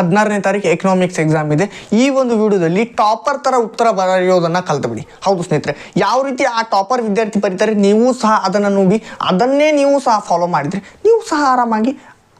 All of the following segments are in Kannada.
ಹದಿನಾರನೇ ತಾರೀಕು ಎಕನಾಮಿಕ್ಸ್ ಎಕ್ಸಾಮ್ ಇದೆ. ಈ ಒಂದು ವಿಡಿಯೋದಲ್ಲಿ ಟಾಪರ್ ಥರ ಉತ್ತರ ಬರೆಯೋದನ್ನು ಕಲ್ತ್ಬಿಡಿ. ಹೌದು ಸ್ನೇಹಿತರೆ, ಯಾವ ರೀತಿ ಆ ಟಾಪರ್ ವಿದ್ಯಾರ್ಥಿ ಬರೀತಾರೆ ನೀವು ಸಹ ಅದನ್ನು ನೋಡಿ, ಅದನ್ನೇ ನೀವು ಸಹ ಫಾಲೋ ಮಾಡಿದರೆ ನೀವು ಸಹ ಆರಾಮಾಗಿ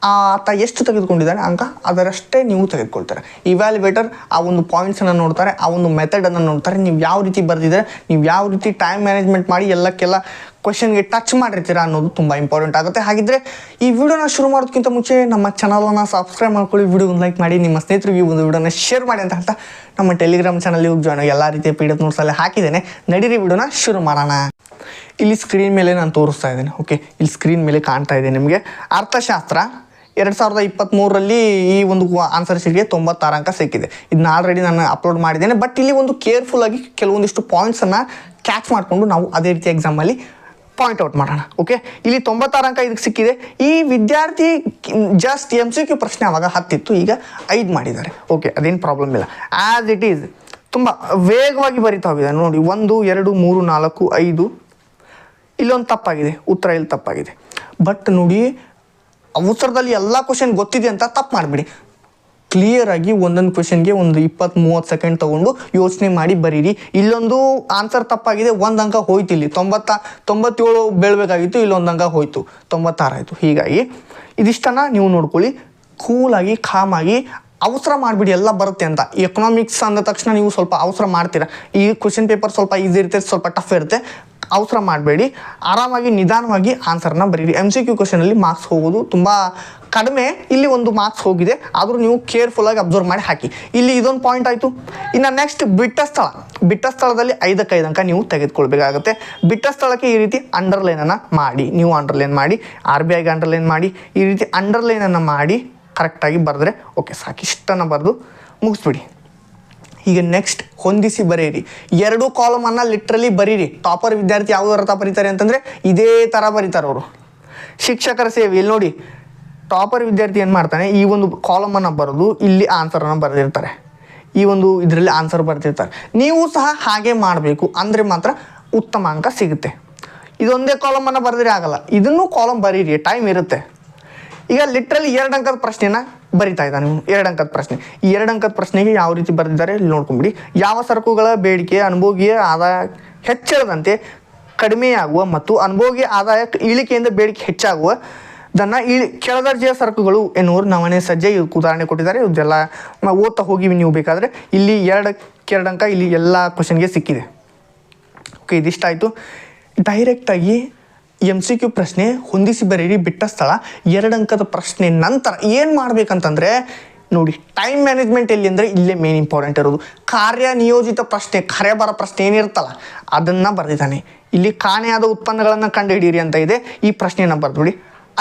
ಆತ ಎಷ್ಟು ತೆಗೆದುಕೊಂಡಿದ್ದಾನೆ ಅಂಕ ಅದರಷ್ಟೇ ನೀವು ತೆಗೆದುಕೊಳ್ತಾರೆ. ಇವ್ಯಾಲ್ಯುವೇಟರ್ ಆ ಒಂದು ಪಾಯಿಂಟ್ಸನ್ನು ನೋಡ್ತಾರೆ, ಆ ಒಂದು ಮೆಥಡನ್ನು ನೋಡ್ತಾರೆ. ನೀವು ಯಾವ ರೀತಿ ಬರೆದಿದ್ದಾರೆ, ನೀವು ಯಾವ ರೀತಿ ಟೈಮ್ ಮ್ಯಾನೇಜ್ಮೆಂಟ್ ಮಾಡಿ ಎಲ್ಲಕ್ಕೆಲ್ಲ ಕ್ವಶನ್ಗೆ ಟಚ್ ಮಾಡಿರ್ತೀರಾ ಅನ್ನೋದು ತುಂಬ ಇಂಪಾರ್ಟೆಂಟ್ ಆಗುತ್ತೆ. ಹಾಗಿದ್ರೆ ಈ ವಿಡಿಯೋನ ಶುರು ಮಾಡೋದಕ್ಕಿಂತ ಮುಂಚೆ ನಮ್ಮ ಚಾನಲನ್ನು ಸಬ್ಸ್ಕ್ರೈಬ್ ಮಾಡ್ಕೊಳ್ಳಿ ವಿಡಿಯೋ ಲೈಕ್ ಮಾಡಿ, ನಿಮ್ಮ ಸ್ನೇಹಿತರಿಗೆ ಒಂದು ವಿಡಿಯೋನ ಶೇರ್ ಮಾಡಿ ಅಂತ ಹೇಳ್ತಾ ನಮ್ಮ ಟೆಲಿಗ್ರಾಮ್ ಚಾನಲ್ ಹೋಗಿ ಜಾಯ್ನ್ ಎಲ್ಲ ರೀತಿಯ ಪಿ ಡಿ ಎಫ್ ನೋಟ್ಸಲ್ಲಿ ಹಾಕಿದ್ದೇನೆ. ನಡೀರಿ ವಿಡಿಯೋನ ಶುರು ಮಾಡೋಣ. ಇಲ್ಲಿ ಸ್ಕ್ರೀನ್ ಮೇಲೆ ನಾನು ತೋರಿಸ್ತಾ ಇದ್ದೇನೆ ಓಕೆ ಇಲ್ಲಿ ಸ್ಕ್ರೀನ್ ಮೇಲೆ ಕಾಣ್ತಾ ಇದೆ ನಿಮಗೆ. ಅರ್ಥಶಾಸ್ತ್ರ ಎರಡು ಸಾವಿರದ ಇಪ್ಪತ್ತ್ಮೂರರಲ್ಲಿ ಈ ಒಂದು ಆನ್ಸರ್ ಶೀಟ್ಗೆ ತೊಂಬತ್ತಾರು ಅಂಕ ಸಿಕ್ಕಿದೆ. ಇದನ್ನ ಆಲ್ರೆಡಿ ನಾನು ಅಪ್ಲೋಡ್ ಮಾಡಿದ್ದೇನೆ ಬಟ್ ಇಲ್ಲಿ ಒಂದು ಕೇರ್ಫುಲ್ ಆಗಿ ಕೆಲವೊಂದಿಷ್ಟು ಪಾಯಿಂಟ್ಸನ್ನು ಕ್ಯಾಚ್ ಮಾಡಿಕೊಂಡು ನಾವು ಅದೇ ರೀತಿ ಎಕ್ಸಾಮಲ್ಲಿ ಪಾಯಿಂಟ್ ಔಟ್ ಮಾಡೋಣ ಓಕೆ ಇಲ್ಲಿ ತೊಂಬತ್ತಾರು ಅಂಕ ಇದಕ್ಕೆ ಸಿಕ್ಕಿದೆ. ಈ ವಿದ್ಯಾರ್ಥಿ ಜಸ್ಟ್ ಎಂ ಸಿ ಕ್ಯೂ ಪ್ರಶ್ನೆ ಅವಾಗ ಹತ್ತಿತ್ತು, ಈಗ ಐದು ಮಾಡಿದ್ದಾರೆ ಓಕೆ ಅದೇನು ಪ್ರಾಬ್ಲಮ್ ಇಲ್ಲ. ಆ್ಯಸ್ ಇಟ್ ಈಸ್ ತುಂಬ ವೇಗವಾಗಿ ಬರಿತಾ ಹೋಗಿದೆ. ನೋಡಿ, ಒಂದು, ಎರಡು, ಮೂರು, ನಾಲ್ಕು, ಐದು. ಇಲ್ಲೊಂದು ತಪ್ಪಾಗಿದೆ, ಉತ್ತರ ಇಲ್ಲಿ ತಪ್ಪಾಗಿದೆ. ಬಟ್ ನೋಡಿ ಉತ್ತರದಲ್ಲಿ ಎಲ್ಲ ಕ್ವಶನ್ ಗೊತ್ತಿದೆ ಅಂತ ತಪ್ಪು ಮಾಡಿಬಿಡಿ. ಕ್ಲಿಯರ್ ಆಗಿ ಒಂದೊಂದು ಕ್ವಶನ್ಗೆ ಒಂದು ಇಪ್ಪತ್ತು ಮೂವತ್ತು ಸೆಕೆಂಡ್ ತೊಗೊಂಡು ಯೋಚನೆ ಮಾಡಿ ಬರೀರಿ. ಇಲ್ಲೊಂದು ಆನ್ಸರ್ ತಪ್ಪಾಗಿದೆ, ಒಂದು ಅಂಕ ಹೋಯ್ತು ಇಲ್ಲಿ ತೊಂಬತ್ತ ತೊಂಬತ್ತೇಳು ಬೆಳಬೇಕಾಗಿತ್ತು, ಇಲ್ಲೊಂದು ಅಂಕ ಹೋಯ್ತು. ತೊಂಬತ್ತಾರಾಯಿತು ಹೀಗಾಗಿ ಇದಿಷ್ಟನ್ನು ನೀವು ನೋಡ್ಕೊಳ್ಳಿ. ಕೂಲಾಗಿ ಖಾಮಾಗಿ ಅವಸರ ಮಾಡಿಬಿಡಿ, ಎಲ್ಲ ಬರುತ್ತೆ ಅಂತ. ಎಕನಾಮಿಕ್ಸ್ ಅಂದ ತಕ್ಷಣ ನೀವು ಸ್ವಲ್ಪ ಅವಸರ ಮಾಡ್ತೀರಾ. ಈ ಕ್ವಶನ್ ಪೇಪರ್ ಸ್ವಲ್ಪ ಈಸಿ ಇರುತ್ತೆ, ಸ್ವಲ್ಪ ಟಫ್ ಇರುತ್ತೆ. ಅವಸರ ಮಾಡಬೇಡಿ. ಆರಾಮಾಗಿ, ನಿಧಾನವಾಗಿ ಆನ್ಸರ್ನ ಬರೀರಿ. ಎಂ ಸಿ ಕ್ಯೂ ಕ್ವಶನಲ್ಲಿ ಮಾರ್ಕ್ಸ್ ಹೋಗೋದು ತುಂಬ ಕಡಿಮೆ. ಇಲ್ಲಿ ಒಂದು ಮಾರ್ಕ್ಸ್ ಹೋಗಿದೆ. ಆದರೂ ನೀವು ಕೇರ್ಫುಲ್ಲಾಗಿ ಅಬ್ಸರ್ವ್ ಮಾಡಿ ಹಾಕಿ. ಇಲ್ಲಿ ಇದೊಂದು ಪಾಯಿಂಟ್ ಆಯಿತು. ಇನ್ನು ನೆಕ್ಸ್ಟ್ ಬಿಟ್ಟ ಸ್ಥಳ ಬಿಟ್ಟ ಸ್ಥಳದಲ್ಲಿ ಐದಕ್ಕೆ ಐದು ಅಂಕ ನೀವು ತೆಗೆದುಕೊಳ್ಬೇಕಾಗುತ್ತೆ. ಬಿಟ್ಟ ಸ್ಥಳಕ್ಕೆ ಈ ರೀತಿ ಅಂಡರ್ಲೈನನ್ನು ಮಾಡಿ. ನೀವು ಅಂಡರ್ಲೈನ್ ಮಾಡಿ. ಆರ್ ಬಿ ಐಗೆ ಅಂಡರ್ಲೈನ್ ಮಾಡಿ. ಈ ರೀತಿ ಅಂಡರ್ಲೈನನ್ನು ಮಾಡಿ. ಕರೆಕ್ಟಾಗಿ ಬರೆದ್ರೆ ಓಕೆ ಸಾಕಿಷ್ಟನ್ನು ಬರೆದು ಮುಗಿಸ್ಬಿಡಿ. ಈಗ ನೆಕ್ಸ್ಟ್ ಹೊಂದಿಸಿ ಬರೀರಿ ಎರಡು ಕಾಲಮನ್ನು ಲಿಟ್ರಲಿ ಬರೀರಿ. ಟಾಪರ್ ವಿದ್ಯಾರ್ಥಿ ಯಾವ ಅರ್ಥ ಬರೀತಾರೆ ಅಂತಂದರೆ ಇದೇ ಥರ ಬರೀತಾರೆ ಅವರು. ಶಿಕ್ಷಕರ ಸೇವೆ, ಇಲ್ಲಿ ನೋಡಿ. ಟಾಪರ್ ವಿದ್ಯಾರ್ಥಿ ಏನು ಮಾಡ್ತಾನೆ? ಈ ಒಂದು ಕಾಲಮನ್ನು ಬರೆದು ಇಲ್ಲಿ ಆನ್ಸರನ್ನು ಬರೆದಿರ್ತಾರೆ. ಈ ಒಂದು ಇದರಲ್ಲಿ ಆನ್ಸರ್ ಬರ್ತಿರ್ತಾರೆ ನೀವು ಸಹ ಹಾಗೆ ಮಾಡಬೇಕು. ಅಂದರೆ ಮಾತ್ರ ಉತ್ತಮ ಅಂಕ ಸಿಗುತ್ತೆ. ಇದೊಂದೇ ಕಾಲಮನ್ನು ಬರೆದ್ರೆ ಆಗಲ್ಲ. ಇದನ್ನು ಕಾಲಮ್ ಬರೀರಿ. ಟೈಮ್ ಇರುತ್ತೆ. ಈಗ ಲಿಟ್ರಲಿ ಎರಡು ಅಂಕದ ಪ್ರಶ್ನೆನ ಬರಿತಾ ಇದ್ದಾನೆ ಎರಡು ಅಂಕದ ಪ್ರಶ್ನೆ. ಈ ಎರಡು ಅಂಕದ ಪ್ರಶ್ನೆಗೆ ಯಾವ ರೀತಿ ಬರೆದಿದ್ದಾರೆ ಇಲ್ಲಿ ನೋಡ್ಕೊಂಬಿಡಿ. ಯಾವ ಸರಕುಗಳ ಬೇಡಿಕೆ ಅನುಭೋಗಿಯ ಆದಾಯ ಹೆಚ್ಚಳದಂತೆ ಕಡಿಮೆಯಾಗುವ ಮತ್ತು ಅನುಭೋಗಿ ಆದಾಯ ಇಳಿಕೆಯಿಂದ ಬೇಡಿಕೆ ಹೆಚ್ಚಾಗುವ ದನ್ನ ಇಳಿ ಕೆಳದರ್ಜೆಯ ಸರಕುಗಳು ಎನ್ನುವರು ನವಣೆ ಸಜ್ಜೆ ಉದಾಹರಣೆ ಕೊಟ್ಟಿದ್ದಾರೆ. ಇದೆಲ್ಲ ಓದ್ತಾ ಹೋಗಿವಿ ನೀವು ಬೇಕಾದರೆ ಇಲ್ಲಿ ಎರಡಕ್ಕೆ ಎರಡು ಅಂಕ ಇಲ್ಲಿ ಎಲ್ಲ ಕ್ವಶನ್ಗೆ ಸಿಕ್ಕಿದೆ. ಓಕೆ ಇದಿಷ್ಟಾಯಿತು. ಡೈರೆಕ್ಟಾಗಿ ಎಂ ಸಿ ಕ್ಯೂ ಪ್ರಶ್ನೆ ಹೊಂದಿಸಿ ಬರೀರಿ, ಬಿಟ್ಟ ಸ್ಥಳ. ಎರಡು ಅಂಕದ ಪ್ರಶ್ನೆ ನಂತರ ಏನು ಮಾಡ್ಬೇಕಂತಂದರೆ, ನೋಡಿ ಟೈಮ್ ಮ್ಯಾನೇಜ್ಮೆಂಟ್ ಎಲ್ಲಿ ಅಂದರೆ ಇಲ್ಲೇ ಮೇನ್ ಇಂಪಾರ್ಟೆಂಟ್ ಇರೋದು. ಕಾರ್ಯನಿಯೋಜಿತ ಪ್ರಶ್ನೆ ಕರೆಬರ ಪ್ರಶ್ನೆ ಏನಿರ್ತಲ್ಲ ಅದನ್ನು ಬರೆದಿದ್ದಾನೆ. ಇಲ್ಲಿ ಕಾಣೆಯಾದ ಉತ್ಪನ್ನಗಳನ್ನು ಕಂಡುಹಿಡಿಯಿರಿ ಅಂತ ಇದೆ. ಈ ಪ್ರಶ್ನೆಯನ್ನು ನೋಡಿ.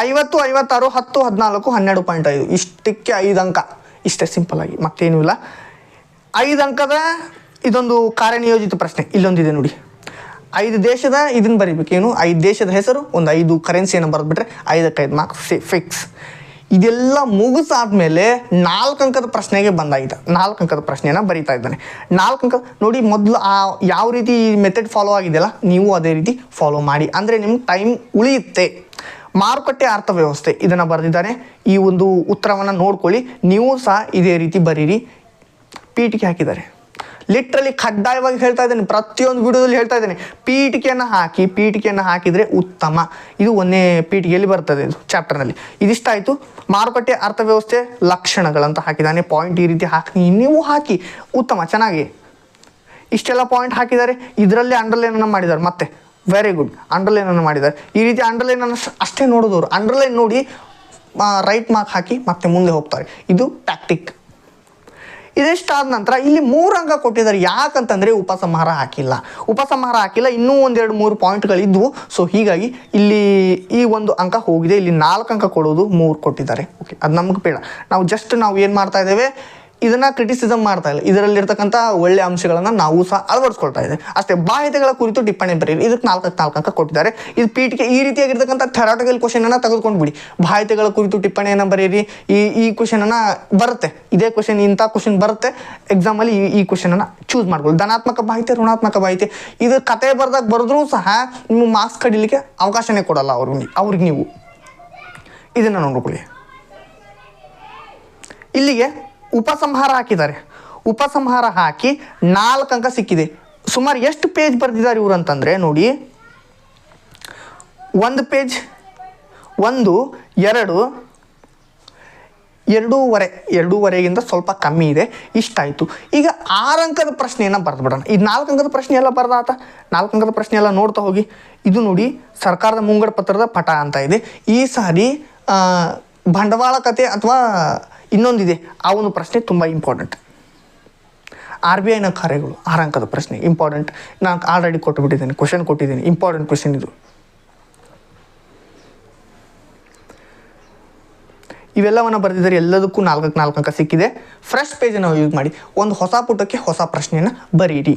ಐವತ್ತು, ಐವತ್ತಾರು, ಹತ್ತು, ಹದಿನಾಲ್ಕು, ಹನ್ನೆರಡು ಪಾಯಿಂಟ್ ಐದು. ಇಷ್ಟಕ್ಕೆ ಐದು ಅಂಕ. ಇಷ್ಟೇ ಸಿಂಪಲ್ ಆಗಿ, ಮತ್ತೇನೂ ಇಲ್ಲ. ಐದು ಅಂಕದ ಇದೊಂದು ಕಾರ್ಯನಿಯೋಜಿತ ಪ್ರಶ್ನೆ, ಇಲ್ಲೊಂದಿದೆ ನೋಡಿ. ಐದು ದೇಶದ ಇದನ್ನು ಬರೀಬೇಕು. ಏನು? ಐದು ದೇಶದ ಹೆಸರು, ಒಂದು ಐದು ಕರೆನ್ಸಿಯನ್ನು ಬರೆದ್ಬಿಟ್ರೆ ಐದಕ್ಕೆ ಐದು ಮಾರ್ಕ್ಸ್ ಫಿಕ್ಸ್ ಇದೆಲ್ಲ ಮುಗಿಸಾದ್ಮೇಲೆ ನಾಲ್ಕು ಅಂಕದ ಪ್ರಶ್ನೆಗೆ ಬಂದಾಯಿತ. ನಾಲ್ಕು ಅಂಕದ ಪ್ರಶ್ನೆಯನ್ನು ಬರೀತಾ ಇದ್ದಾನೆ. ನಾಲ್ಕು ಅಂಕ, ನೋಡಿ ಮೊದಲು ಆ ಯಾವ ರೀತಿ ಮೆಥಡ್ ಫಾಲೋ ಆಗಿದೆಯಲ್ಲ, ನೀವು ಅದೇ ರೀತಿ ಫಾಲೋ ಮಾಡಿ. ಅಂದರೆ ನಿಮ್ಗೆ ಟೈಮ್ ಉಳಿಯುತ್ತೆ. ಮಾರುಕಟ್ಟೆ ಅರ್ಥವ್ಯವಸ್ಥೆ, ಇದನ್ನು ಬರೆದಿದ್ದಾನೆ. ಈ ಒಂದು ಉತ್ತರವನ್ನು ನೋಡ್ಕೊಳ್ಳಿ. ನೀವು ಸಹ ಇದೇ ರೀತಿ ಬರೀರಿ. ಪೀಟಿಗೆ ಹಾಕಿದ್ದಾರೆ. ಲಿಟ್ರಲಿ ಕಡ್ಡಾಯವಾಗಿ ಹೇಳ್ತಾ ಇದ್ದೇನೆ, ಪ್ರತಿಯೊಂದು ವಿಡಿಯೋದಲ್ಲಿ ಹೇಳ್ತಾ ಇದ್ದೇನೆ. ಪೀಠಿಕೆಯನ್ನು ಹಾಕಿ, ಪೀಠಿಕೆಯನ್ನು ಹಾಕಿದರೆ ಉತ್ತಮ. ಇದು ಒಂದೇ ಪೀಠಿಗೆಯಲ್ಲಿ ಬರ್ತದೆ ಇದು ಚಾಪ್ಟರ್ನಲ್ಲಿ ಇದಿಷ್ಟಾಯಿತು ಮಾರುಕಟ್ಟೆ ಅರ್ಥವ್ಯವಸ್ಥೆ, ಲಕ್ಷಣಗಳಂತ ಹಾಕಿದ್ದಾನೆ. ಪಾಯಿಂಟ್ ಈ ರೀತಿ ಹಾಕಿ ನೀವು ಹಾಕಿ. ಉತ್ತಮ, ಚೆನ್ನಾಗಿ. ಇಷ್ಟೆಲ್ಲ ಪಾಯಿಂಟ್ ಹಾಕಿದ್ದಾರೆ. ಇದರಲ್ಲೇ ಅಂಡರ್ಲೈನನ್ನು ಮಾಡಿದ್ದಾರೆ. ಮತ್ತೆ ವೆರಿ ಗುಡ್ ಅಂಡರ್ಲೈನನ್ನು ಮಾಡಿದ್ದಾರೆ. ಈ ರೀತಿ ಅಂಡರ್ಲೈನನ್ನು ಅಷ್ಟೇ ನೋಡಿದವರು. ಅಂಡರ್ಲೈನ್ ನೋಡಿ ರೈಟ್ ಮಾರ್ಕ್ ಹಾಕಿ ಮತ್ತೆ ಮುಂದೆ ಹೋಗ್ತಾರೆ. ಇದು ಟ್ಯಾಕ್ಟಿಕ್ ಇದಿಷ್ಟಾದ ನಂತರ ಇಲ್ಲಿ ಮೂರು ಅಂಕ ಕೊಟ್ಟಿದ್ದಾರೆ. ಯಾಕಂತಂದರೆ ಉಪಸಂಹಾರ ಹಾಕಿಲ್ಲ. ಉಪಸಂಹಾರ ಹಾಕಿಲ್ಲ. ಇನ್ನೂ ಒಂದೆರಡು ಮೂರು ಪಾಯಿಂಟ್ಗಳಿದ್ವು ಸೊ ಹೀಗಾಗಿ ಇಲ್ಲಿ ಈ ಒಂದು ಅಂಕ ಹೋಗಿದೆ. ಇಲ್ಲಿ ನಾಲ್ಕು ಅಂಕ ಕೊಡೋದು ಮೂರು ಕೊಟ್ಟಿದ್ದಾರೆ. ಓಕೆ ಅದು ನಮ್ಗೆ ಬೇಡ. ನಾವು ಜಸ್ಟ್ ನಾವು ಏನು ಮಾಡ್ತಾ ಇದ್ದೇವೆ? ಇದನ್ನ ಕ್ರಿಟಿಸಿಸಮ್ ಮಾಡ್ತಾ ಇಲ್ಲ. ಇದರಲ್ಲಿರ್ತಕ್ಕಂಥ ಒಳ್ಳೆ ಅಂಶಗಳನ್ನು ನಾವು ಸಹ ಅಳವಡಿಸ್ಕೊಳ್ತಾ ಇದೆ ಅಷ್ಟೇ ಬಾಹ್ಯತೆಗಳ ಕುರಿತು ಟಿಪ್ಪಣಿ ಬರೀರಿ. ಇದಕ್ಕೆ ನಾಲ್ಕಕ್ಕೆ ನಾಲ್ಕಂಕ ಕೊಟ್ಟಿದ್ದಾರೆ. ಇದು ಪೀಠಕ್ಕೆ ಈ ರೀತಿಯಾಗಿರ್ತಕ್ಕಂಥ ಥೆರಾಟಿಕಲ್ ಕ್ವಶನನ್ನು ತೆಗೆದುಕೊಂಡು ಬಿಡಿ ಬಾಹ್ಯತೆಗಳ ಕುರಿತು ಟಿಪ್ಪಣಿಯನ್ನು ಬರೀರಿ. ಈ ಈ ಕ್ವಶನನ್ನು ಬರುತ್ತೆ. ಇದೇ ಕ್ವಶನ್ ಇಂಥ ಕ್ವಶನ್ ಬರುತ್ತೆ. ಎಕ್ಸಾಮಲ್ಲಿ ಈ ಈ ಅನ್ನ ಚೂಸ್ ಮಾಡ್ಕೊಳ್ಳಿ. ಧನಾತ್ಮಕ ಬಾಹ್ಯತೆ ಋಣಾತ್ಮಕ ಬಾಹ್ಯತೆ ಇದು ಕತೆ ಬರ್ದಾಗ ಬರೆದ್ರೂ ಸಹ ನಿಮ್ಮ ಮಾರ್ಕ್ಸ್ ಕಡಿಲಿಕ್ಕೆ ಅವಕಾಶನೇ ಕೊಡಲ್ಲ ಅವ್ರಿಗೆ ಅವ್ರಿಗೆ ನೀವು. ಇದನ್ನು ನೋಡ್ಕೊಳ್ಳಿ. ಇಲ್ಲಿಗೆ ಉಪಸಂಹಾರ ಹಾಕಿದ್ದಾರೆ. ಉಪಸಂಹಾರ ಹಾಕಿ ನಾಲ್ಕು ಅಂಕ ಸಿಕ್ಕಿದೆ. ಸುಮಾರು ಎಷ್ಟು ಪೇಜ್ ಬರೆದಿದ್ದಾರೆ ಇವರು ಅಂತಂದರೆ ನೋಡಿ, ಒಂದು ಪೇಜ್ ಒಂದು, ಎರಡು, ಎರಡೂವರೆ, ಎರಡೂವರೆಗಿಂತ ಸ್ವಲ್ಪ ಕಮ್ಮಿ ಇದೆ, ಇಷ್ಟಾಯಿತು. ಈಗ ಆರು ಅಂಕದ ಪ್ರಶ್ನೆಯನ್ನು ಬರೆದು ಬಿಡೋಣ ಈ ನಾಲ್ಕು ಅಂಕದ ಪ್ರಶ್ನೆ ಎಲ್ಲ ಬರ್ದಾತ? ನಾಲ್ಕು ಅಂಕದ ಪ್ರಶ್ನೆ ಎಲ್ಲ ನೋಡ್ತಾ ಹೋಗಿ. ಇದು ನೋಡಿ ಸರ್ಕಾರದ ಮುಂಗಡ ಪತ್ರದ ಪಟ ಅಂತ ಇದೆ. ಈ ಸಾರಿ ಬಂಡವಾಳ ಕತೆ ಅಥವಾ ಇನ್ನೊಂದಿದೆ, ಆ ಒಂದು ಪ್ರಶ್ನೆ ತುಂಬ ಇಂಪಾರ್ಟೆಂಟ್ ಆರ್ ಬಿ ಐನ ಕಾರ್ಯಗಳು, ಆರಂಕದ ಪ್ರಶ್ನೆ ಇಂಪಾರ್ಟೆಂಟ್ ನಾನು ಆಲ್ರೆಡಿ ಕೊಟ್ಟುಬಿಟ್ಟಿದ್ದೇನೆ ಕ್ವಶನ್ ಕೊಟ್ಟಿದ್ದೀನಿ ಇಂಪಾರ್ಟೆಂಟ್ ಕ್ವಶನ್ ಇದು. ಇವೆಲ್ಲವನ್ನು ಬರೆದಿದ್ದಾರೆ ಎಲ್ಲದಕ್ಕೂ ನಾಲ್ಕಕ್ಕೆ ನಾಲ್ಕು ಅಂಕ ಸಿಕ್ಕಿದೆ ಫ್ರೆಶ್ ಪೇಜನ್ನು ಯೂಸ್ ಮಾಡಿ, ಒಂದು ಹೊಸ ಪುಟಕ್ಕೆ ಹೊಸ ಪ್ರಶ್ನೆಯನ್ನು ಬರೀರಿ.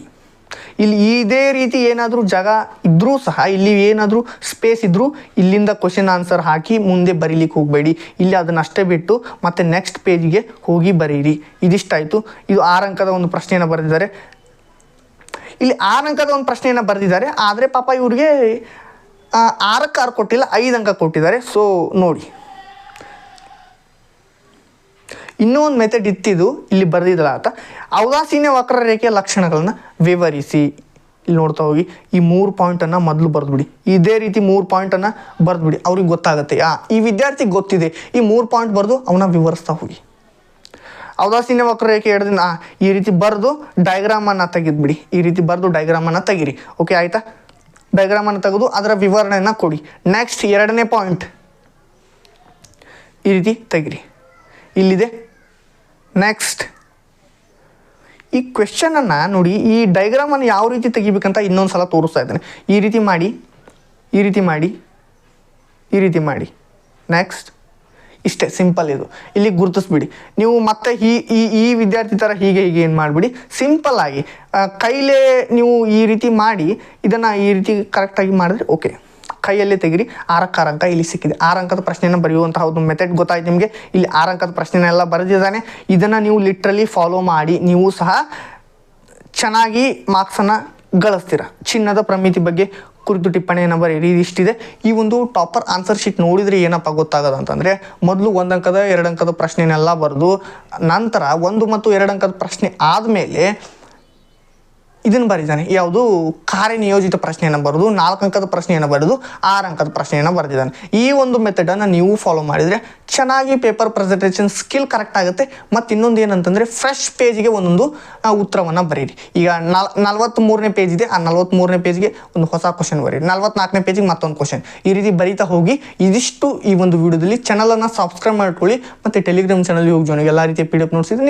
ಇಲ್ಲಿ ಇದೇ ರೀತಿ ಏನಾದರೂ ಜಾಗ ಇದ್ದರೂ ಸಹ, ಇಲ್ಲಿ ಏನಾದರೂ ಸ್ಪೇಸ್ ಇದ್ದರೂ ಇಲ್ಲಿಂದ ಕ್ವಶನ್ ಆನ್ಸರ್ ಹಾಕಿ ಮುಂದೆ ಬರೀಲಿಕ್ಕೆ ಹೋಗಬೇಡಿ. ಇಲ್ಲಿ ಅದನ್ನಷ್ಟೇ ಬಿಟ್ಟು ಮತ್ತೆ ನೆಕ್ಸ್ಟ್ ಪೇಜ್ಗೆ ಹೋಗಿ ಬರೀರಿ. ಇದಿಷ್ಟಾಯಿತು. ಇದು ಆರಂಕದ ಒಂದು ಪ್ರಶ್ನೆಯನ್ನು ಬರೆದಿದ್ದಾರೆ. ಇಲ್ಲಿ ಆರಂಕದ ಒಂದು ಪ್ರಶ್ನೆಯನ್ನು ಬರೆದಿದ್ದಾರೆ. ಆದರೆ ಪಾಪ ಇವ್ರಿಗೆ ಆರಕ್ಕೆ ಆರು ಕೊಟ್ಟಿಲ್ಲ, ಐದು ಅಂಕ ಕೊಟ್ಟಿದ್ದಾರೆ. ಸೊ ನೋಡಿ. ಇನ್ನೂ ಒಂದು ಮೆಥಡ್ ಇತ್ತಿದ್ದು ಇಲ್ಲಿ ಬರೆದಿದ್ದಲ್ಲ ಆತ. ಔದಾಸೀನ್ಯ ವಕ್ರರೇಖೆಯ ಲಕ್ಷಣಗಳನ್ನು ವಿವರಿಸಿ. ಇಲ್ಲಿ ನೋಡ್ತಾ ಹೋಗಿ ಈ ಮೂರು ಪಾಯಿಂಟನ್ನು ಮೊದಲು ಬರೆದ್ಬಿಡಿ. ಇದೇ ರೀತಿ ಮೂರು ಪಾಯಿಂಟನ್ನು ಬರೆದ್ಬಿಡಿ. ಅವ್ರಿಗೆ ಗೊತ್ತಾಗುತ್ತೆ. ಆ ಈ ವಿದ್ಯಾರ್ಥಿಗೆ ಗೊತ್ತಿದೆ. ಈ ಮೂರು ಪಾಯಿಂಟ್ ಬರೆದು ಅವನ್ನ ವಿವರಿಸ್ತಾ ಹೋಗಿ. ಔದಾಸೀನ್ಯ ವಕ್ರರೇಖೆ ರೇಖೆ ಆ, ಈ ರೀತಿ ಬರೆದು ಡಯಾಗ್ರಾಮನ್ನು ತೆಗೆದ್ಬಿಡಿ. ಈ ರೀತಿ ಬರೆದು ಡಯಾಗ್ರಾಮನ್ನು ತೆಗೀರಿ. ಓಕೆ ಆಯಿತಾ? ಡೈಗ್ರಾಮನ್ನು ತೆಗೆದು ಅದರ ವಿವರಣೆಯನ್ನು ಕೊಡಿ. ನೆಕ್ಸ್ಟ್ ಎರಡನೇ ಪಾಯಿಂಟ್ ಈ ರೀತಿ ತೆಗಿರಿ. ಇಲ್ಲಿದೆ. ನೆಕ್ಸ್ಟ್ ಈ ಕ್ವೆಶನನ್ನು ನೋಡಿ, ಈ ಡೈಗ್ರಾಮನ್ನು ಯಾವ ರೀತಿ ತೆಗಿಬೇಕಂತ ಇನ್ನೊಂದು ಸಲ ತೋರಿಸ್ತಾ ಇದ್ದೇನೆ. ಈ ರೀತಿ ಮಾಡಿ, ಈ ರೀತಿ ಮಾಡಿ, ಈ ರೀತಿ ಮಾಡಿ. ನೆಕ್ಸ್ಟ್ ಇಷ್ಟೇ ಸಿಂಪಲ್ ಇದು. ಇಲ್ಲಿ ಗುರುತಿಸ್ಬಿಡಿ. ನೀವು ಮತ್ತೆ ಈ ಈ ಈ ವಿದ್ಯಾರ್ಥಿ ಥರ ಹೀಗೆ ಹೀಗೆ ಏನು ಮಾಡಿಬಿಡಿ. ಸಿಂಪಲ್ ಆಗಿ ಕೈಲೇ ನೀವು ಈ ರೀತಿ ಮಾಡಿ, ಇದನ್ನು ಈ ರೀತಿ ಕರೆಕ್ಟಾಗಿ ಮಾಡಿದ್ರೆ ಓಕೆ ಕೈಯಲ್ಲೇ ತೆಗಿರಿ ಆರಕ್ಕೆ ಆರಂಕ ಇಲ್ಲಿ ಸಿಕ್ಕಿದೆ. ಆರಂಕದ ಪ್ರಶ್ನೆಯನ್ನು ಬರೆಯುವಂತಹ ಒಂದು ಮೆಥಡ್ ಗೊತ್ತಾಯ್ತು ನಿಮಗೆ? ಇಲ್ಲಿ ಆರಂಕದ ಪ್ರಶ್ನೆನೆಲ್ಲ ಬರೆದಿದ್ದಾನೆ. ಇದನ್ನು ನೀವು ಲಿಟ್ರಲಿ ಫಾಲೋ ಮಾಡಿ, ನೀವು ಸಹ ಚೆನ್ನಾಗಿ ಮಾರ್ಕ್ಸನ್ನು ಗಳಿಸ್ತೀರ. ಚಿನ್ನದ ಪ್ರಮಿತಿ ಬಗ್ಗೆ ಕುರಿತು ಟಿಪ್ಪಣಿಯನ್ನು ಬರೀರಿ ಇದಿಷ್ಟಿದೆ ಈ ಒಂದು ಟಾಪರ್ ಆನ್ಸರ್ ಶೀಟ್ ನೋಡಿದರೆ ಏನಪ್ಪ ಗೊತ್ತಾಗೋದು ಅಂತಂದರೆ, ಮೊದಲು ಒಂದು ಅಂಕದ ಎರಡು ಅಂಕದ ಪ್ರಶ್ನೆನೆಲ್ಲ ಬರೆದು, ನಂತರ ಒಂದು ಮತ್ತು ಎರಡು ಅಂಕದ ಪ್ರಶ್ನೆ ಆದಮೇಲೆ ಇದನ್ನು ಬರೀತಾನೆ ಯಾವುದು? ಕಾರ್ಯನಿಯೋಜಿತ ಪ್ರಶ್ನೆಯನ್ನು ಬರೆದು, ನಾಲ್ಕು ಅಂಕದ ಪ್ರಶ್ನೆಯನ್ನು ಬರೆದು, ಆರು ಅಂಕದ ಪ್ರಶ್ನೆಯನ್ನು ಬರೆದಿದ್ದಾನೆ. ಈ ಒಂದು ಮೆಥಡನ್ನು ನೀವು ಫಾಲೋ ಮಾಡಿದರೆ ಚೆನ್ನಾಗಿ ಪೇಪರ್ ಪ್ರೆಸೆಂಟೇಷನ್ ಸ್ಕಿಲ್ ಕರೆಕ್ಟ್ ಆಗುತ್ತೆ. ಮತ್ತು ಇನ್ನೊಂದು ಏನಂತಂದರೆ ಫ್ರೆಶ್ ಪೇಜ್ಗೆ ಒಂದೊಂದು ಉತ್ತರವನ್ನು ಬರೀರಿ. ಈಗ ನಾಲ್ ಪೇಜ್ ಇದೆ, ಆ ನಲ್ವತ್ತ್ಮೂರನೇ ಪೇಜ್ಗೆ ಒಂದು ಹೊಸ ಕ್ವಶನ್ ಬರೀರಿ. ನಲ್ವತ್ನಾಲ್ಕನೇ ಪೇಜಿಗೆ ಮತ್ತೊಂದು ಕ್ವಶನ್ ಈ ರೀತಿ ಬರೀತಾ ಹೋಗಿ ಇದಿಷ್ಟು ಈ ಒಂದು ವಿಡಿಯೋದಲ್ಲಿ ಚಾನಲನ್ನು ಸಬ್ಸ್ಕ್ರೈಬ್ ಮಾಡ್ಕೊಳ್ಳಿ. ಮತ್ತು ಟೆಲಿಗ್ರಾಮ್ ಚಾನಲ್ ಹೋಗಿ ಜೊತೆಗೆ ಎಲ್ಲ ರೀತಿಯ ಪಿ ಡಿ ಎಫ್